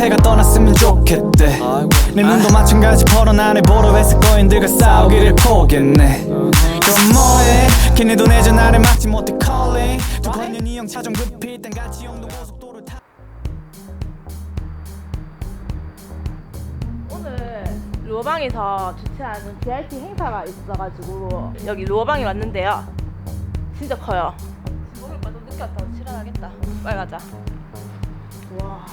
패가 떠났으면 좋겠대 내 눈도 마찬가지 펄어나네 보러했을 거인들과 싸우기를 포기했네 그럼 뭐해 걔네도 내 전화를 막지 못해 calling 두 번년 이형 차종 급히 일단 같이 영동 고속도로 타 오늘 루어방에서 주최하는 BRT 행사가 있어가지고 여기 루어방에 왔는데요. 진짜 커요. 오늘 오빠 좀 늦게 왔다고 지랄하겠다. 빨리 가자. 와,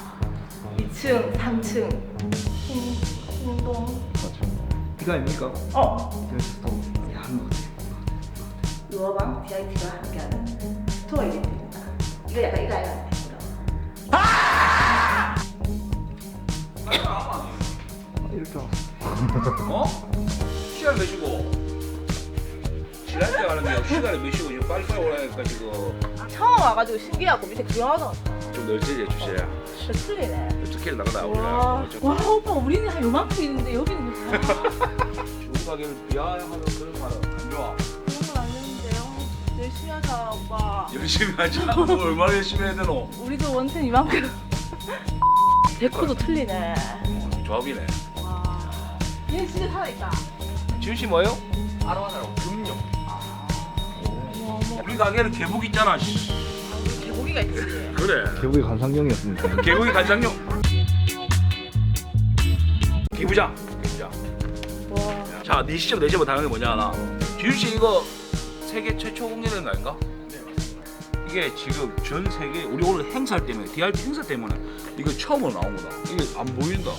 2층, 3층, 흰, 흰동. 이거 아닙니까? 어, 그래서 또 한국 루어방 BRT가 함께하는 스토어 이벤트입니다. 이거 약간 이거 아니야? 이렇게 왔어. 어? 시간 몇시고? 지날 때 가는데 시간을 몇시고 지금 빨리빨리 오라니까 지금 처음 와가지고 신기하고 밑에 구경하던 좀 넓지 주시야 저 틀리네. 어떻게 나가다 와, 우리가 와 오빠 우리는 한 요만큼 있는데 여기는 무슨 좋은 가게를 비하하는 그런 말은 안 좋아 그런 건 아니는데요. 열심히 하자 오빠. 열심히 하자 뭐 얼마나 열심히 해야 되노 우리도 원튼 이만큼. 데코도 틀리네. 조합이네 와. 얘 진짜 살아있다. 지훈 씨 뭐예요? 아로하나로. 어머 어머. 우리 가게는 개복 있잖아 씨. 개고기가 있지. 그래 개국의 관상용이었습니다. 개복이 간장용 기부장 기부장 와. 자, 네 시점 내 시점 다른 게 뭐냐 하나. 지윤 씨 이거 세계 최초 공개된 거 아닌가? 이게 지금 전 세계 우리 오늘 행사 때문에 DRT 행사 때문에 이거 처음으로 나온 거다. 이게 안 보인다.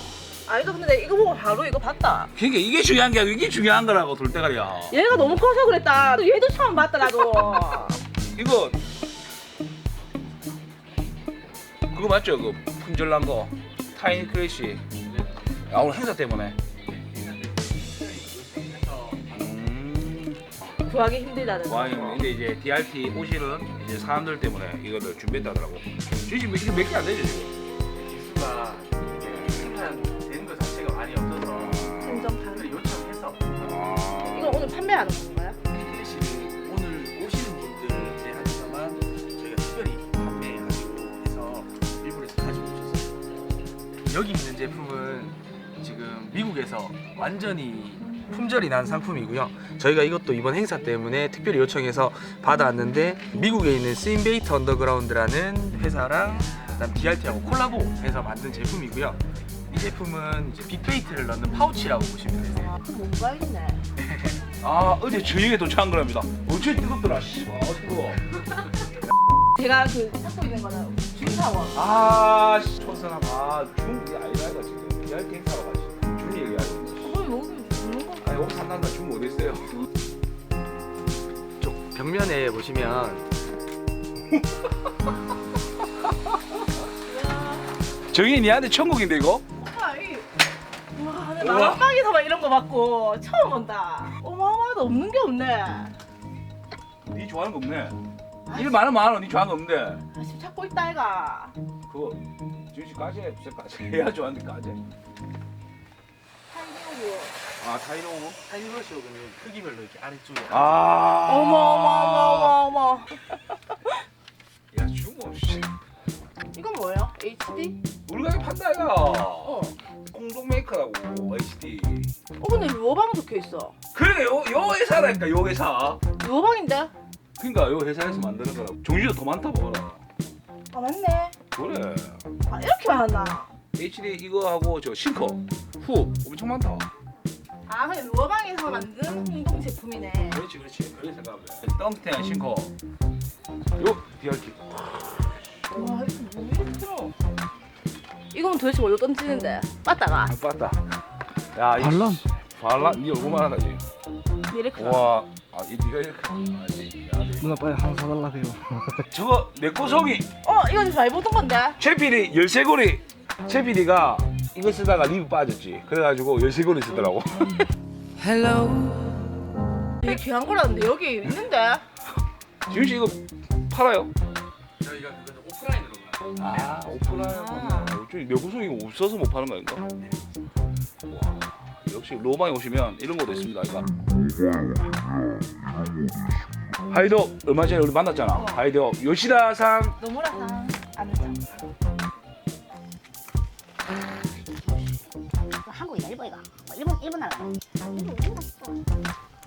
아 이거 근데 내가 이거 보고 바로 이거 봤다. 그러니까 이게 중요한 게 아니고 이게 중요한 거라고 돌대가리야. 얘가 너무 커서 그랬다. 또 얘도 처음 봤다 나도. 이거 그거 맞죠? 그 품절난 거 타이니 크래시. 아 오늘 행사 때문에. 음. 구하기 힘들다는 와, 거. 근데 이제 DRT 오실은 이제 사람들 때문에 이거를 준비했다더라고. 지금 이게 몇 개 안 되죠 지금? 기수가 이제 생산되는 것 자체가 많이 없어서 한정판. 그래서 요청해서 아. 이거 오늘 판매하는 제품은 지금 미국에서 완전히 품절이 난 상품이고요. 저희가 이것도 이번 행사 때문에 특별히 요청해서 받아왔는데 미국에 있는 스인베이트 언더그라운드라는 회사랑 그다음 DRT하고 콜라보해서 만든 제품이고요. 이 제품은 이제 빅베이트를 넣는 파우치라고 보시면 되세요. 아. 아 어제 저녁에 도착한 거랍니다. 어째 뜨겁더라. 씨. 아 뜨거워. 제가 그 찾고 있는 거는 중사원. 아 씨. 촌사람 아 중이 아니라 이거 지금 DRT 행사로 가지. 중 얘기하지. 어머니 여기 주는 거. 아니 옷 산단다 중 어디 있어요? 쪽 벽면에 보시면 정이 니한테 천국인데 이거? 오빠 이. 와, 내 마라빵에서만 이런 거 받고 처음 본다. 어마어마하다 없는 게 없네. 니 좋아하는 거 없네. 일 많으면 많아. 니거 없는데. 다시 찾고 있다 이가. 그거 지훈씨 까지 해. 무슨 까지 해야 좋아하는데 까지. 한국이요. 아 타이노. 타이머시오는 크기별로 이렇게 아래쪽에 아. 어머 어머 어머 어머 어머. 야 주모 씨. 이건 뭐예요? HD? 우리 가게 판다 이가. 어. 공동 메이커라고 HD. 어 근데 루어방 적혀 있어. 그래 요, 요 회사라니까 요 회사. 루어방인데? 그러니까 요 회사에서 만드는 거라고. 종류도 더 많다 보라. 아 맞네. 그래. 아 이렇게 많았나? HD 이거 하고 저 싱커 후 엄청 많다. 아 그냥 루어방에서 만든 공동 제품이네. 그렇지 그렇지. 그렇게 생각하면 돼. 덤트텐 싱커. 요 DRT. 와 이거 뭐였어? 이건 도대체 뭘로 던지는데? 빠따가 안 빠다. 야 이. 반란? 반란. 니 얼굴만 하다지. 이렇게. 와. 아, 이 네가 이렇게. 야, 네. 누나 빨리 하나 사달라고요. 저거 내 꼬송이 어 이거 좀잘 보던 건데. 최PD 열쇠고리 최PD가 이거 쓰다가 리브 빠졌지 그래가지고 열쇠고리 쓰더라고 되게 귀한 거라는데 여기 있는데. 지훈 씨 이거 팔아요? 저희가 오프라인으로 아 오프라인 아. 어쩌지 내 구성이 없어서 못 파는 거 아닌가? 와 역시 로방에 오시면 이런 것도 있습니다 이거 하이도 얼마 전에 우리 만났잖아. 하이도 요시다상 너무나 상 아는 장. 이거 뭐 일본 일본 나라.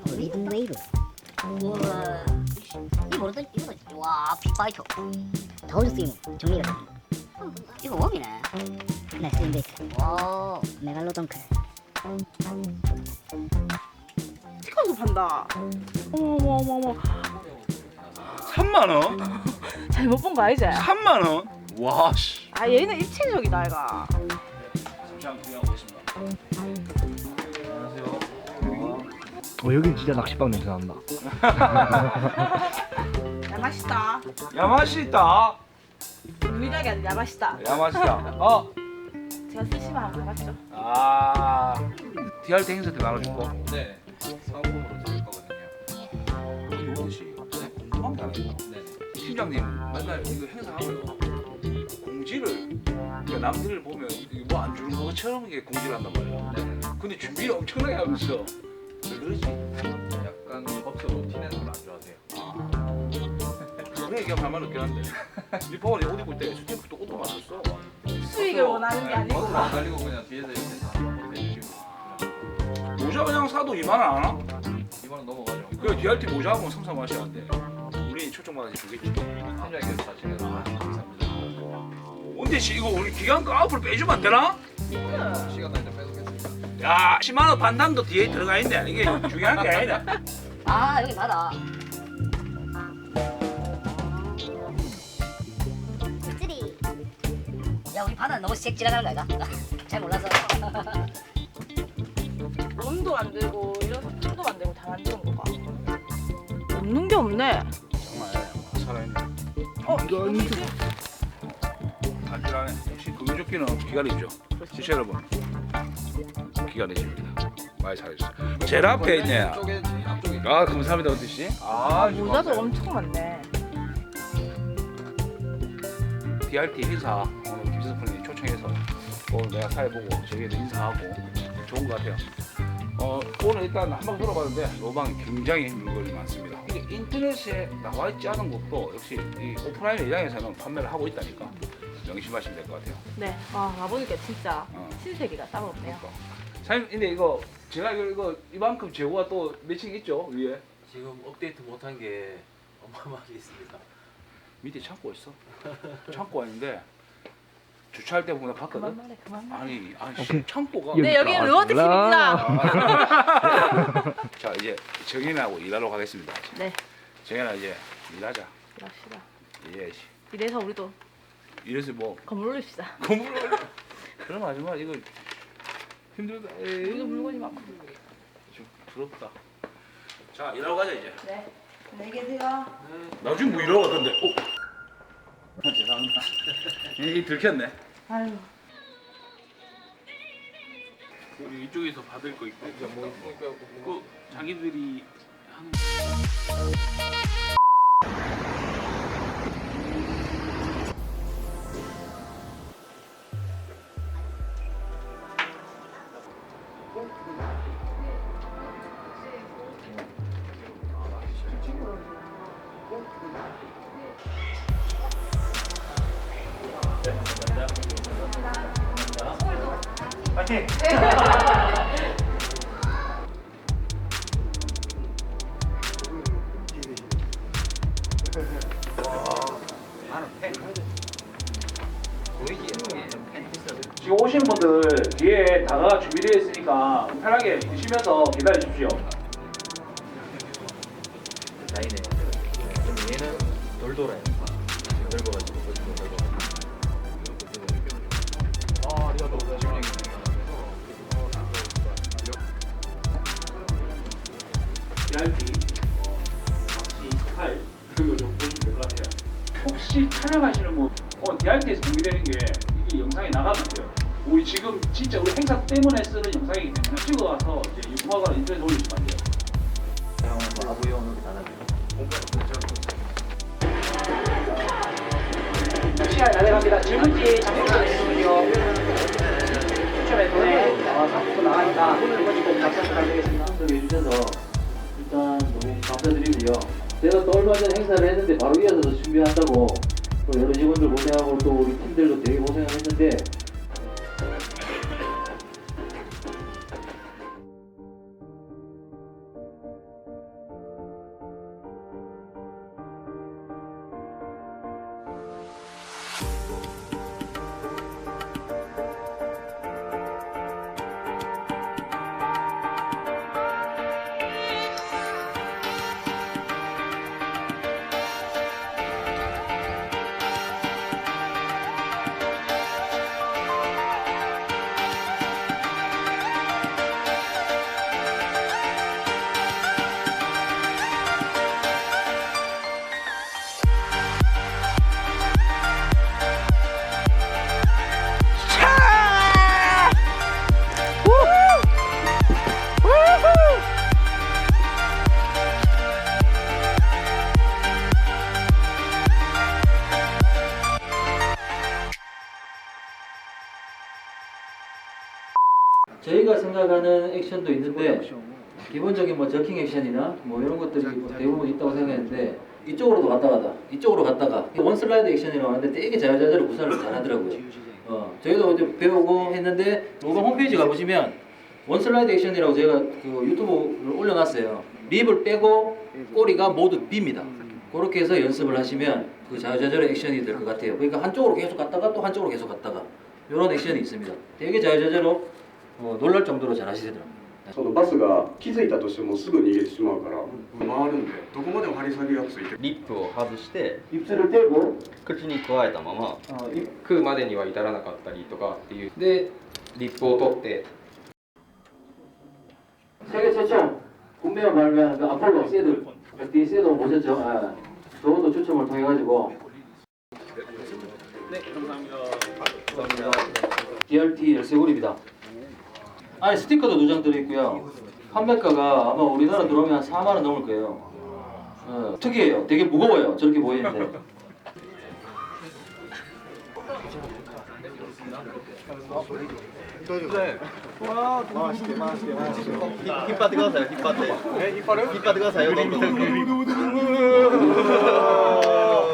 일본 일본 왜 이래 우와. 이 모르던 이거 와다 올렸어 이거 정리가 이거 웜이네. 네 스인베이스 와. 메갈로돈 클 피카소 판다. 어머 어머 어머 어머. 3만 원? 잘못 본 거 아니지? 3만 원? 와 씨. 아 얘는 입체적이다 얘가. 잠시만 구경하고 있습니다. 어 여긴 진짜 낚시방 냄새 난다. 야 맛있다. 야 맛있다. 유일하게 아주 야 맛있다. 야 맛있다. 어. 제가 한번 가봤죠. 아. DRT 행사 때 나눠줄 거. 네, 상품으로 드릴 거거든요. 이거 혹시 궁금한 게 하나 있나? 네. 팀장님 맨날 이거 행사하고요. 공지를 그러니까 남들을 보면 뭐 안 주는 것처럼 이게 공지를 한단 말이야. 네. 근데 준비를 엄청나게 하면서 왜 그러지? 약간 법서 루틴에서 안 좋아하세요. 그래 얘기하면 할말 없긴 한데 리퍼가 옷 입을 때 스태프도 옷도 맞췄어. 수익을 원하는 게 아니고. 버스를 안 달리고 그냥 뒤에서 이렇게 다 모자 그냥 사도 2만 원 안 하나? 2만 원 넘어가죠. 그 DRT 모자 하면 3, 4만 원씩 한대. 우리 초청 받아서 주겠지. 팀장님께서 사시는 아, 감사합니다. 근데 씨 이거 우리 기간가 앞으로 빼주면 안 되나? 시간 날좀 빼놓겠습니다. 야 10만 원 반담도 뒤에 들어가 있네. 이게 중요한 게 아니다. 아 여기 바다 찌리 야 우리 바다 너무 색 지나가는 거 아이가? 잘 몰라서 론도 만들고 이런 소품도 만들고 다 만드는 거가. 없는 게 없네. 정말 살아있네. 어 이건 이거지? 단순하네. 역시 금조끼는 기간이죠. 시청 여러분 기간이십니다. 많이 살아주세요. 제일 앞에 있네. 앞쪽에 앞쪽에 아 감사합니다 은태 씨. 아 모자도 엄청 많네. DRT 행사 오늘 김수선님 초청해서 오늘 내가 사회보고 저희도 인사하고 좋은 것 같아요. 어, 오늘 일단 한번 들어봤는데 로방이 굉장히 물건이 많습니다. 이게 인터넷에 나와 있지 않은 것도 역시 이 오프라인 매장에서는 판매를 하고 있다니까 명심하시면 될 것 같아요. 네. 와 와보니까 진짜 어. 신세계가 따로 없네요. 그러니까. 사장님 근데 이거 제가 이거, 이거 이만큼 재고가 또 매칭 있죠 위에 지금 업데이트 못한 게 어마어마하게 있습니다. 밑에 창고 있어. 창고 아닌데 주차할 때 보면 그만 봤거든. 말해 그만 말해. 아니 아니 오케이. 창고가 네 여기는 아, 르워트 팀입니다. 자 이제 정인하고 일하러 가겠습니다. 네. 정인아 이제 일하자. 일합시다. 예. 이래서 우리도 이래서 뭐 건물 올립시다. 건물을 그럼 하지마 이거 힘들다. 에이. 우리도 물건이 많고. 좀 부럽다. 자 일하러 가자 이제. 네. 안녕히 계세요. 나중에 뭐 일하러 가던데. 어? 아, 죄송합니다. 이 들켰네. 아유. 우리 이쪽에서 받을 거 있고. 그 자기들이 하 는. 지금 오신 분들 뒤에 다가가 준비되어 있으니까 편하게 드시면서 기다려 주십시오. 좀 얘는 돌돌아요. 넓어가지고 DRT, 어, 박씨 스타일 그리고 좀 보시면 될 것 같아요. 혹시 촬영하시는 분, 어, DRT에서 공개되는 게 이게 영상에 나가면 돼요. 우리 지금 진짜 우리 행사 때문에 쓰는 영상이기 때문에 찍어가서 이제 유포하거나 인터넷에 올리시면 안 돼요. 시간이 다 돼갑니다. 질문지 잠깐 있으면요. 추첨에 돈에 상품도 나가니까 한 번씩 꼭 답변 부탁드리겠습니다. 해주셔서 일단 너무 감사드리고요. 제가 또 얼마 전에 행사를 했는데 바로 이어서 준비한다고 또 여러 직원들 고생하고 또 우리 팀들도 되게 고생을 했는데 생각하는 액션도 있는데 기본적인 뭐 저킹 액션이나 뭐 이런 것들이 뭐 대부분 있다고 생각했는데 이쪽으로도 갔다 가다 이쪽으로 갔다가 원 슬라이드 액션이라고 하는데 되게 자유자재로 구사를 잘 하더라고요. 어, 저희도 이제 배우고 했는데 로방 홈페이지 가보시면 원 슬라이드 액션이라고 제가 그 유튜브를 올려놨어요. 립을 빼고 꼬리가 모두 빕니다. 그렇게 해서 연습을 하시면 그 자유자재로 액션이 될 것 같아요. 그러니까 한쪽으로 계속 갔다가 또 한쪽으로 계속 갔다가 이런 액션이 있습니다. 되게 자유자재로 어, 놀랄 정도로 잘 하시더라고요. そのバスが気づいたとしてもすぐ逃げてしまうから回るんでどこまでも張り下げがついてリップを外して 입술을 떼고 口に加えたまま 어, 입, 食うまでには至らなかったりとかっていうでリップを取って 세계 최초 국내에 발매한 그 아폴로 세드 뒤에 세드 보셨죠? 아, 저것도 추첨을 통해 가지고 네 감사합니다. DRT 열쇠고리입니다. 안에 스티커도 두 장 들어있고요. 판매가가 아마 우리나라 들어오면 한 4만 원 넘을 거예요. 어, 특이해요. 되게 무거워요. 저렇게 보이는데.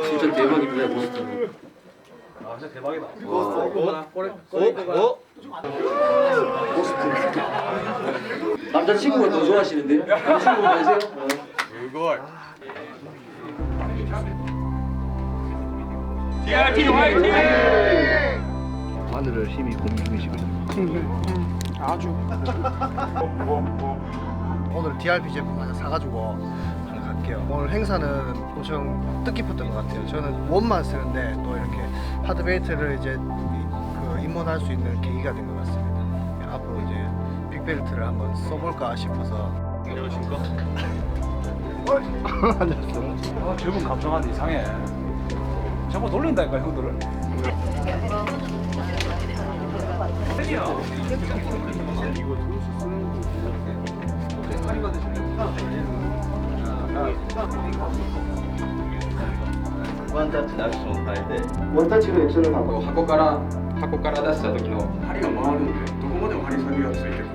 진짜 대박입니다. 보스턴. 아 진짜 대박이다. 어? 남자친구가 더 좋아하시는데요? 남자친구 아세요? 어. 마늘을 힘이 고민 중이시군요. 아주. 오늘 DRP 제품 하나 사가지고 하나 갈게요. 오늘 행사는 엄청 뜻깊었던 것 같아요. 저는 원만 쓰는데 또 이렇게 하드베이트를 이제 그 입문할 수 있는 계기가 된 것 같습니다. 앞으로 이제 빅벨트를 한번 써볼까 싶어서. 안녕하십니까? 안녕하세요. 아, 저분 감성한데 이상해. 자꾸 놀린다니까 형들을. 원터치로 액션을 하고 箱から 箱から出した時の針が回るんでどこまでも張り下げがついてる。